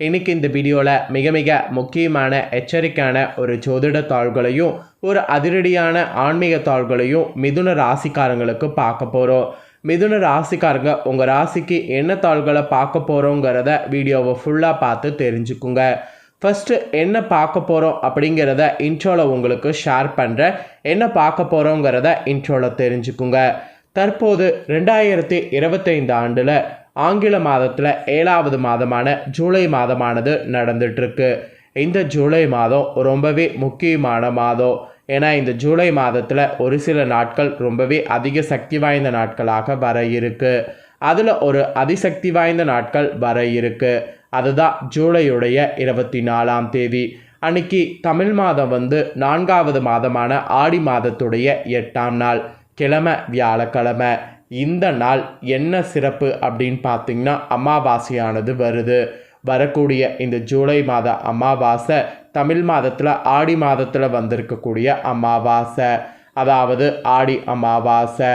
இன்னைக்கு இந்த வீடியோவில் மிக மிக முக்கியமான எச்சரிக்கையான ஒரு ஜோதிட தாள்களையும் ஒரு அதிரடியான ஆன்மீக தாள்களையும் மிதுன ராசிக்காரங்களுக்கு பார்க்க போகிறோம் மிதுன ராசிக்காரங்க உங்கள் ராசிக்கு என்ன தாள்களை பார்க்க போகிறோங்கிறத வீடியோவை ஃபுல்லாக பார்த்து தெரிஞ்சுக்குங்க. ஃபஸ்ட்டு என்ன பார்க்க போகிறோம் அப்படிங்கிறத இன்ட்ரோவில் உங்களுக்கு ஷேர் பண்ணுறேன் என்ன பார்க்க போகிறோங்கிறத இன்ட்ரோவில் தெரிஞ்சுக்குங்க. தற்போது ரெண்டாயிரத்தி இருபத்தைந்து ஆண்டில் ஆங்கில மாதத்தில் ஏழாவது மாதமான ஜூலை மாதமானது நடந்துட்டுருக்கு. இந்த ஜூலை மாதம் ரொம்பவே முக்கியமான மாதம். ஏன்னா இந்த ஜூலை மாதத்தில் ஒரு சில நாட்கள் ரொம்பவே அதிக சக்தி வாய்ந்த நாட்களாக வர இருக்குது அதில் ஒரு அதிசக்தி வாய்ந்த நாட்கள் வர இருக்குது அதுதான் ஜூலையுடைய இருபத்தி நாலாம் தேதி. அன்னைக்கு தமிழ் மாதம் வந்து நான்காவது மாதமான ஆடி மாதத்துடைய எட்டாம் நாள் கிழமை வியாழக்கிழமை. இந்த நாள் என்ன சிறப்பு அப்படின்னு பார்த்தீங்கன்னா அமாவாசையானது வருது. வரக்கூடிய இந்த ஜூலை மாத அமாவாசை தமிழ் மாதத்தில் ஆடி மாதத்தில் வந்திருக்கக்கூடிய அமாவாசை. அதாவது ஆடி அமாவாசை.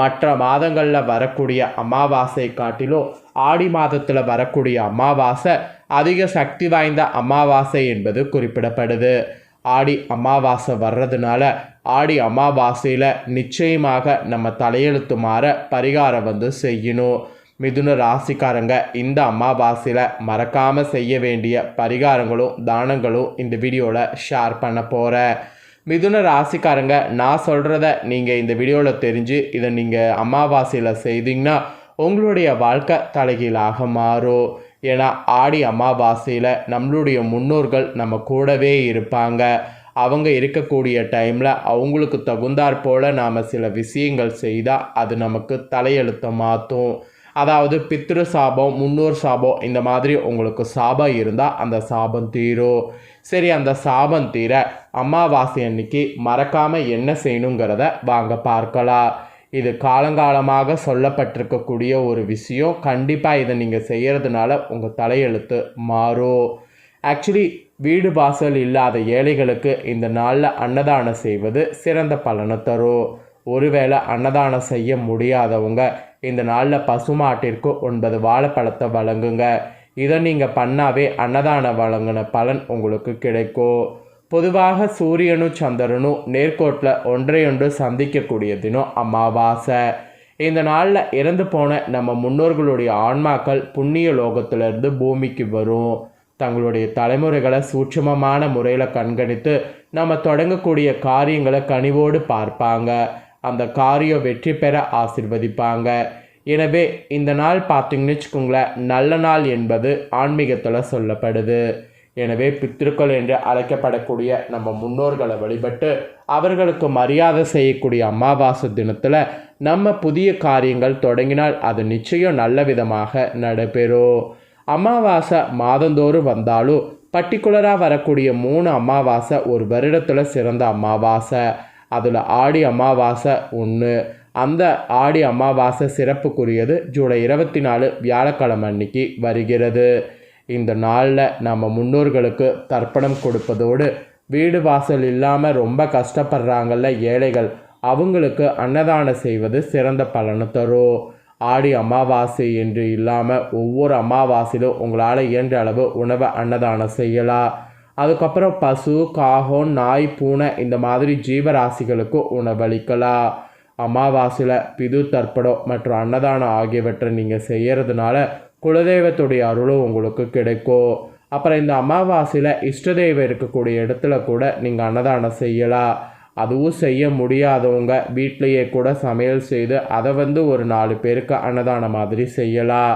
மற்ற மாதங்களில் வரக்கூடிய அமாவாசை காட்டிலும் ஆடி மாதத்தில் வரக்கூடிய அமாவாசை அதிக சக்தி வாய்ந்த அமாவாசை என்பது குறிப்பிடப்படுது. ஆடி அமாவாசை வர்றதுனால ஆடி அமாவாசையில் நிச்சயமாக நம்ம தலையெழுத்து மாற பரிகாரம் வந்து செய்யணும். மிதுன ராசிக்காரங்க இந்த அமாவாசையில் மறக்காமல் செய்ய வேண்டிய பரிகாரங்களும் தானங்களும் இந்த வீடியோவில் ஷேர் பண்ண போகிறேன் மிதுன ராசிக்காரங்க நான் சொல்கிறத நீங்கள் இந்த வீடியோவில் தெரிஞ்சு இதை நீங்கள் அமாவாசையில் செய்தீங்கன்னா உங்களுடைய வாழ்க்கை தலைகீழாக மாறும். ஏன்னா ஆடி அமாவாசையில் நம்மளுடைய முன்னோர்கள் நம்ம கூடவே இருப்பாங்க. அவங்க இருக்கக்கூடிய டைமில் அவங்களுக்கு தகுந்தாற் போல் நாம் சில விஷயங்கள் செய்தால் அது நமக்கு தலையெழுத்தை மாற்றும் அதாவது பித்ரு சாபம் முன்னோர் சாபம் இந்த மாதிரி உங்களுக்கு சாபம் இருந்தால் அந்த சாபம் தீரும். சரி அந்த சாபம் தீர அமாவாசை அன்னைக்கு மறக்காமல் என்ன செய்யணுங்கிறத வாங்க பார்க்கலாம். இது காலங்காலமாக சொல்லப்பட்டிருக்கக்கூடிய ஒரு விஷயம். கண்டிப்பாக இதை நீங்கள் செய்கிறதுனால உங்கள் தலையெழுத்து மாறும். ஆக்சுவலி வீடு வாசல் இல்லாத ஏழைகளுக்கு இந்த நாளில் அன்னதானம் செய்வது சிறந்த பலனை தரும். ஒருவேளை அன்னதானம் செய்ய முடியாதவங்க இந்த நாளில் பசுமாட்டிற்கு ஒன்பது வாழைப்பழத்தை வழங்குங்க. இதை நீங்கள் பண்ணாவே அன்னதானம் வழங்கின பலன் உங்களுக்கு கிடைக்கும். பொதுவாக சூரியனும் சந்திரனும் நேர்கோட்டில் ஒன்றையொன்று சந்திக்கக்கூடிய தினம் அமாவாசை. இந்த நாளில் இறந்து போன நம்ம முன்னோர்களுடைய ஆன்மாக்கள் புண்ணிய லோகத்திலிருந்து பூமிக்கு வரும். தங்களுடைய தலைமுறைகளை சூட்சமமான முறையில் கண்காணித்து நம்ம தொடங்கக்கூடிய காரியங்களை கனிவோடு பார்ப்பாங்க. அந்த காரியம் வெற்றி பெற ஆசிர்வதிப்பாங்க. எனவே இந்த நாள் பார்த்தீங்கன்னு வச்சுக்கோங்களேன் நல்ல நாள் என்பது ஆன்மீகத்தில் சொல்லப்படுது. எனவே பித்திருக்கள் என்று அழைக்கப்படக்கூடிய நம்ம முன்னோர்களை வழிபட்டு அவர்களுக்கு மரியாதை செய்யக்கூடிய அமாவாசை தினத்தில் நம்ம புதிய காரியங்கள் தொடங்கினால் அது நிச்சயம் நல்ல விதமாக நடைபெறும். அமாவாசை மாதந்தோறும் வந்தாலும் பர்டிகுலராக வரக்கூடிய மூணு அமாவாசை ஒரு வருடத்தில் சிறந்த அமாவாசை. அதில் ஆடி அமாவாசை ஒன்று அந்த ஆடி அமாவாசை சிறப்புக்குரியது ஜூலை இருபத்தி நாலு வியாழக்கிழமை அன்னைக்கு வருகிறது. இந்த நாளில் நம்ம முன்னோர்களுக்கு தர்ப்பணம் கொடுப்பதோடு வீடு வாசல் இல்லாமல் ரொம்ப கஷ்டப்படுறாங்கல்ல ஏழைகள் அவங்களுக்கு அன்னதானம் செய்வது சிறந்த பலனை தரும். ஆடி அமாவாசை என்று இல்லாமல் ஒவ்வொரு அமாவாசையிலும் உங்களால் இயன்ற அளவு உணவை அன்னதானம் செய்யலாம். அதுக்கப்புறம் பசு காகம் நாய் பூனை இந்த மாதிரி ஜீவராசிகளுக்கு உணவளிக்கலாம். அமாவாசையில் பிது தர்ப்பணம் மற்றும் அன்னதானம் ஆகியவற்றை நீங்கள் செய்கிறதுனால குலதெய்வத்துடைய அருளும் உங்களுக்கு கிடைக்கும். அப்புறம் இந்த அமாவாசையில் இஷ்ட தெய்வம் இருக்கக்கூடிய இடத்துல கூட நீங்கள் அன்னதானம் செய்யலாம். அதுவும் செய்ய முடியாதவங்க வீட்டிலையே கூட சமையல் செய்து அதை வந்து ஒரு நாலு பேருக்கு அன்னதானம் மாதிரி செய்யலாம்.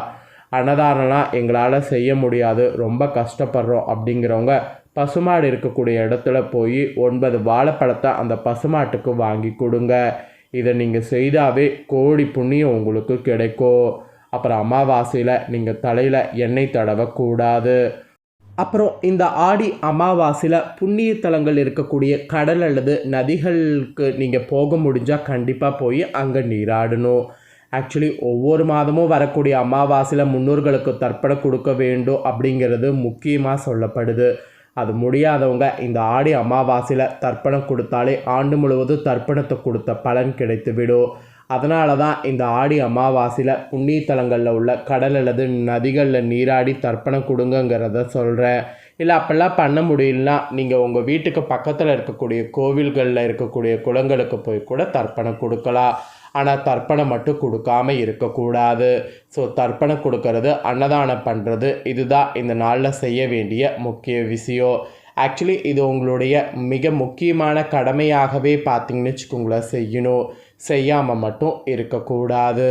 அன்னதானம்லாம் எங்களால் செய்ய முடியாது. ரொம்ப கஷ்டப்படுறோம் அப்படிங்கிறவங்க பசுமாடு இருக்கக்கூடிய இடத்துல போய் ஒன்பது வாழைப்பழத்தை அந்த பசுமாட்டுக்கு வாங்கி கொடுங்க. இதை நீங்கள் செய்தாவே கோடி புண்ணியம் உங்களுக்கு கிடைக்கும். அப்புறம் அமாவாசையில் நீங்கள் தலையில் எண்ணெய் தடவக்கூடாது. அப்புறம் இந்த ஆடி அமாவாசையில் புண்ணிய தலங்கள் இருக்கக்கூடிய கடல் அல்லது நதிகளுக்கு நீங்கள் போக முடிஞ்சால் கண்டிப்பாக போய் அங்கே நீராடணும். ஆக்சுவலி ஒவ்வொரு மாதமும் வரக்கூடிய அமாவாசையில் முன்னோர்களுக்கு தர்ப்பணம் கொடுக்க வேண்டும் அப்படிங்கிறது முக்கியமாக சொல்லப்படுது. அது முடியாதவங்க இந்த ஆடி அமாவாசையில் தர்ப்பணம் கொடுத்தாலே ஆண்டு முழுவதும் தர்ப்பணத்தை கொடுத்த பலன் கிடைத்துவிடும். அதனால தான் இந்த ஆடி அமாவாசையில் புண்ணியத்தலங்களில் உள்ள கடல் அல்லது நதிகளில் நீராடி தர்ப்பணம் கொடுங்கங்கிறத சொல்கிறேன் இல்லை அப்போல்லாம் பண்ண முடியலனா நீங்கள் உங்கள் வீட்டுக்கு பக்கத்தில் இருக்கக்கூடிய கோவில்களில் இருக்கக்கூடிய குளங்களுக்கு போய் கூட தர்ப்பணம் கொடுக்கலாம். ஆனால் தர்ப்பணம் மட்டும் கொடுக்காம இருக்கக்கூடாது. ஸோ தர்ப்பணம் கொடுக்கறது அன்னதானம் பண்ணுறது இதுதான் இந்த நாளில் செய்ய வேண்டிய முக்கிய விஷயம். ஆக்சுவலி இது உங்களுடைய மிக முக்கியமான கடமையாகவே பார்த்தீங்கன்னு வச்சுக்கோங்களேன் செய்யணும். செய்யாமல் மட்டும் இருக்கக்கூடாது.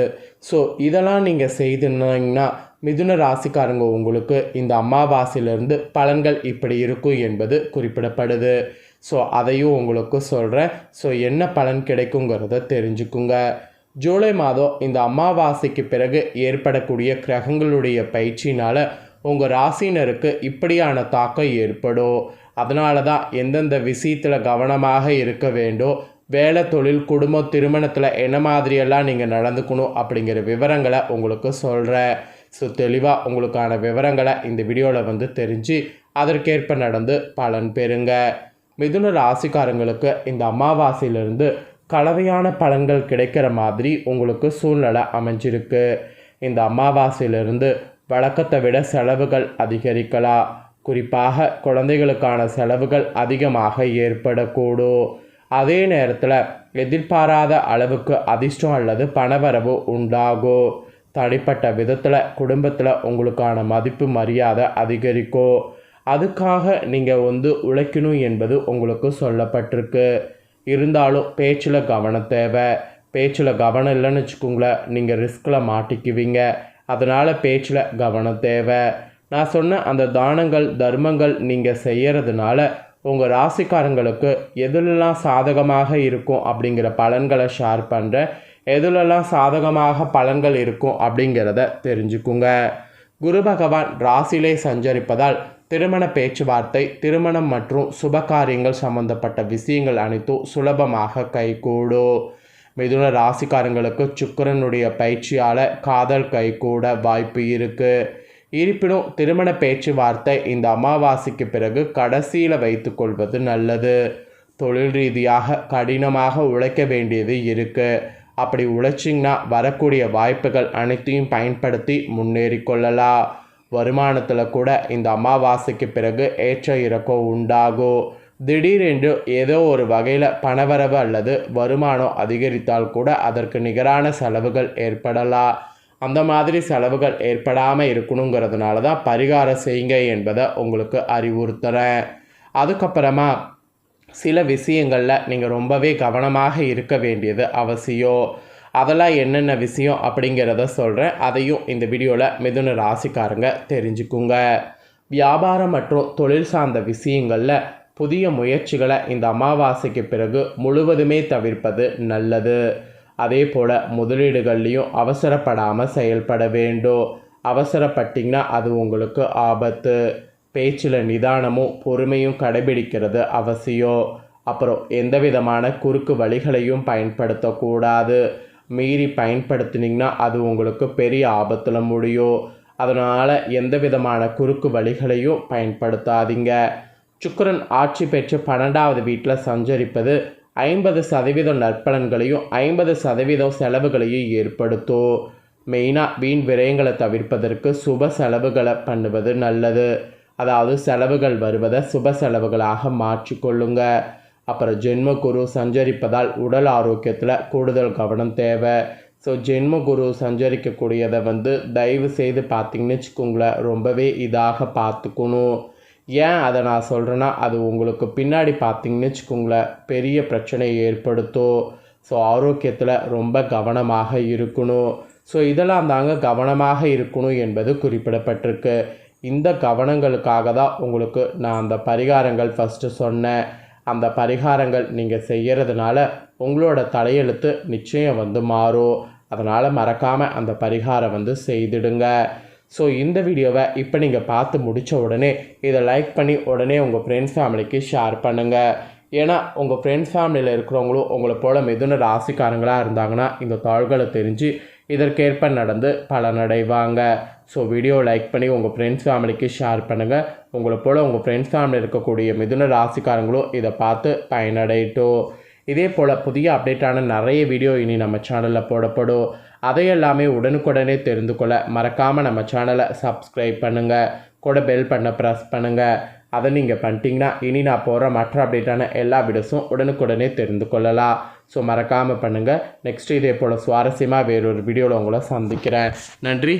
ஸோ இதெல்லாம் நீங்கள் செய்துனீங்கன்னா மிதுன ராசிக்காரங்க உங்களுக்கு இந்த அமாவாசையிலிருந்து பலன்கள் இப்படி இருக்கும் என்பது குறிப்பிடப்படுது. ஸோ அதையும் உங்களுக்கு சொல்கிறேன் ஸோ என்ன பலன் கிடைக்குங்கிறத தெரிஞ்சுக்குங்க. ஜூலை மாதம் இந்த அமாவாசைக்கு பிறகு ஏற்படக்கூடிய கிரகங்களுடைய பயிற்சினால் உங்கள் ராசினருக்கு இப்படியான தாக்கம் ஏற்படும். அதனால தான் எந்தெந்த விஷயத்தில் கவனமாக இருக்க வேண்டும் வேலை தொழில் குடும்பம் திருமணத்தில் என்ன மாதிரியெல்லாம் நீங்கள் நடந்துக்கணும் அப்படிங்கிற விவரங்களை உங்களுக்கு சொல்கிறேன் ஸோ தெளிவாக உங்களுக்கான விவரங்களை இந்த வீடியோவில் வந்து தெரிஞ்சு அதற்கேற்ப நடந்து பலன் பெறுங்க. மிதுன ராசிக்காரங்களுக்கு இந்த அமாவாசையிலிருந்து கலவையான பலன்கள் கிடைக்கிற மாதிரி உங்களுக்கு சூழ்நிலை அமைஞ்சிருக்கு. இந்த அமாவாசையிலிருந்து வழக்கத்தை விட செலவுகள் அதிகரிக்கலாம். குறிப்பாக குழந்தைகளுக்கான செலவுகள் அதிகமாக ஏற்படக்கூடும். அதே நேரத்தில் எதிர்பாராத அளவுக்கு அதிர்ஷ்டம் அல்லது பணவரவு உண்டாகும் தனிப்பட்ட விதத்தில் குடும்பத்தில் உங்களுக்கான மதிப்பு மரியாதை அதிகரிக்கும் அதுக்காக நீங்கள் வந்து உழைக்கணும் என்பது உங்களுக்கு சொல்லப்பட்டிருக்கு. இருந்தாலும் பேச்சில் கவனம் தேவை. பேச்சில் கவனம் இல்லைன்னு வச்சுக்கோங்களேன் நீங்கள் ரிஸ்கில் மாட்டிக்குவீங்க. அதனால் பேச்சில் கவனம் தேவை. நான் சொன்ன அந்த தானங்கள் தர்மங்கள் நீங்கள் செய்கிறதுனால உங்கள் ராசிக்காரங்களுக்கு எதுலெல்லாம் சாதகமாக இருக்கும் அப்படிங்கிற பலன்களை ஷேர் பண்ணுறேன் எதுலெல்லாம் சாதகமாக பலன்கள் இருக்கும் அப்படிங்கிறத தெரிஞ்சுக்குங்க. குரு பகவான் ராசியிலே சஞ்சரிப்பதால் திருமண பேச்சுவார்த்தை திருமணம் மற்றும் சுபகாரியங்கள் சம்பந்தப்பட்ட விஷயங்கள் அனைத்தும் சுலபமாக கைகூடும். மிதுன ராசிக்காரங்களுக்கு சுக்கரனுடைய பயிற்சியால் காதல் கைகூட வாய்ப்பு இருக்குது இருப்பினும் திருமண பேச்சுவார்த்தை இந்த அமாவாசைக்கு பிறகு கடைசியில் வைத்துக்கொள்வது நல்லது. தொழில் ரீதியாக கடினமாக உழைக்க வேண்டியது இருக்குது அப்படி உழைச்சிங்கன்னா வரக்கூடிய வாய்ப்புகள் அனைத்தையும் பயன்படுத்தி முன்னேறி கொள்ளலாம். வருமானத்தில் கூட இந்த அமாவாசைக்கு பிறகு ஏற்ற இறக்கம் உண்டாகும். திடீரென்று ஏதோ ஒரு வகையில் பணவரவு அல்லது வருமானம் அதிகரித்தால் கூட அதற்கு நிகரான செலவுகள் ஏற்படலாம். அந்த மாதிரி செலவுகள் ஏற்படாமல் இருக்கணுங்கிறதுனால தான் பரிகாரம் செய்யுங்க என்பதை உங்களுக்கு அறிவுறுத்துகிறேன் அதுக்கப்புறமா சில விஷயங்களில் நீங்கள் ரொம்பவே கவனமாக இருக்க வேண்டியது அவசியம். அதெல்லாம் என்னென்ன விஷயம் அப்படிங்கிறத சொல்கிறேன் அதையும் இந்த வீடியோவில் மிதுன ராசிக்காரங்க தெரிஞ்சுக்குங்க. வியாபாரம் மற்றும் தொழில் சார்ந்த விஷயங்களில் புதிய முயற்சிகளை இந்த அமாவாசைக்கு பிறகு முழுவதுமே தவிர்ப்பது நல்லது. அதே போல் முதலீடுகள்லேயும் அவசரப்படாமல் செயல்பட வேண்டும் அவசரப்பட்டிங்கன்னா அது உங்களுக்கு ஆபத்து. பேச்சில் நிதானமும் பொறுமையும் கடைபிடிக்கிறது அவசியம். அப்புறம் எந்த விதமான குறுக்கு வழிகளையும் பயன்படுத்தக்கூடாது. மீறி பயன்படுத்தினீங்கன்னா அது உங்களுக்கு பெரிய ஆபத்தில் முடியும். அதனால் எந்த விதமான குறுக்கு வழிகளையும் பயன்படுத்தாதீங்க. சுக்கரன் ஆட்சி பெற்று பன்னெண்டாவது வீட்டில் சஞ்சரிப்பது ஐம்பது சதவீதம் நற்பலன்களையும் ஐம்பது சதவீதம் செலவுகளையும் ஏற்படுத்தும் மெயினாக வீண் விரயங்களை தவிர்ப்பதற்கு சுப செலவுகளை பண்ணுவது நல்லது. அதாவது செலவுகள் வருவதை சுப செலவுகளாக மாற்றிக்கொள்ளுங்க. அப்புறம் ஜென்ம குரு சஞ்சரிப்பதால் உடல் ஆரோக்கியத்தில் கூடுதல் கவனம் தேவை. ஸோ ஜென்ம குரு சஞ்சரிக்கக்கூடியதை வந்து தயவு செய்து பார்த்தீங்கன்னு வச்சுக்கோங்களேன் ரொம்பவே இதாக பார்த்துக்கணும். ஏன் அதை நான் சொல்கிறேன்னா அது உங்களுக்கு பின்னாடி பார்த்தீங்கன்னு வச்சுக்கோங்களேன் பெரிய பிரச்சனையை ஏற்படுத்தும். ஸோ ஆரோக்கியத்தில் ரொம்ப கவனமாக இருக்கணும். ஸோ இதெல்லாம் தாங்க கவனமாக இருக்கணும் என்பது குறிப்பிடப்பட்டிருக்கு. இந்த கவனங்களுக்காக தான் உங்களுக்கு நான் அந்த பரிகாரங்கள் ஃபஸ்ட்டு சொன்னேன். அந்த பரிகாரங்கள் நீங்கள் செய்கிறதுனால உங்களோட தலையெழுத்து நிச்சயம் வந்து மாறும். அதனால் மறக்காமல் அந்த பரிகாரம் வந்து செய்திடுங்க. ஸோ இந்த வீடியோவை இப்போ நீங்கள் பார்த்து முடித்த உடனே இதை லைக் பண்ணி உடனே உங்கள் ஃப்ரெண்ட்ஸ் ஃபேமிலிக்கு ஷேர் பண்ணுங்கள் ஏன்னா உங்கள் ஃப்ரெண்ட்ஸ் ஃபேமிலியில் இருக்கிறவங்களும் உங்களை போல் மிதுன ராசிக்காரங்களாக இருந்தாங்கன்னா இந்த தாள்களை தெரிஞ்சு இதற்கேற்ப நடந்து பலனடைவாங்க. ஸோ வீடியோ லைக் பண்ணி உங்கள் ஃப்ரெண்ட்ஸ் ஃபேமிலிக்கு ஷேர் பண்ணுங்கள் உங்களை போல் உங்கள் ஃப்ரெண்ட்ஸ் ஃபேமிலி இருக்கக்கூடிய மிதுன ராசிக்காரங்களும் இதை பார்த்து பயனடையட்டும். இதே போல் புதிய அப்டேட்டான நிறைய வீடியோ இனி நம்ம சேனலில் போடப்படும். அதையெல்லாமே உடனுக்குடனே தெரிந்து கொள்ள மறக்காமல் நம்ம சேனலை சப்ஸ்கிரைப் பண்ணுங்கள் கூட பெல் பண்ண ப்ரெஸ் பண்ணுங்கள் அதை நீங்கள் பண்ணிட்டீங்கன்னா இனி நான் போகிற மற்ற அப்டேட்டான எல்லா வீடியோஸும் உடனுக்குடனே தெரிந்து கொள்ளலாம். ஸோ மறக்காமல் பண்ணுங்கள் நெக்ஸ்ட் இதே போல் சுவாரஸ்யமாக வேறொரு வீடியோவில் உங்களை சந்திக்கிறேன். நன்றி.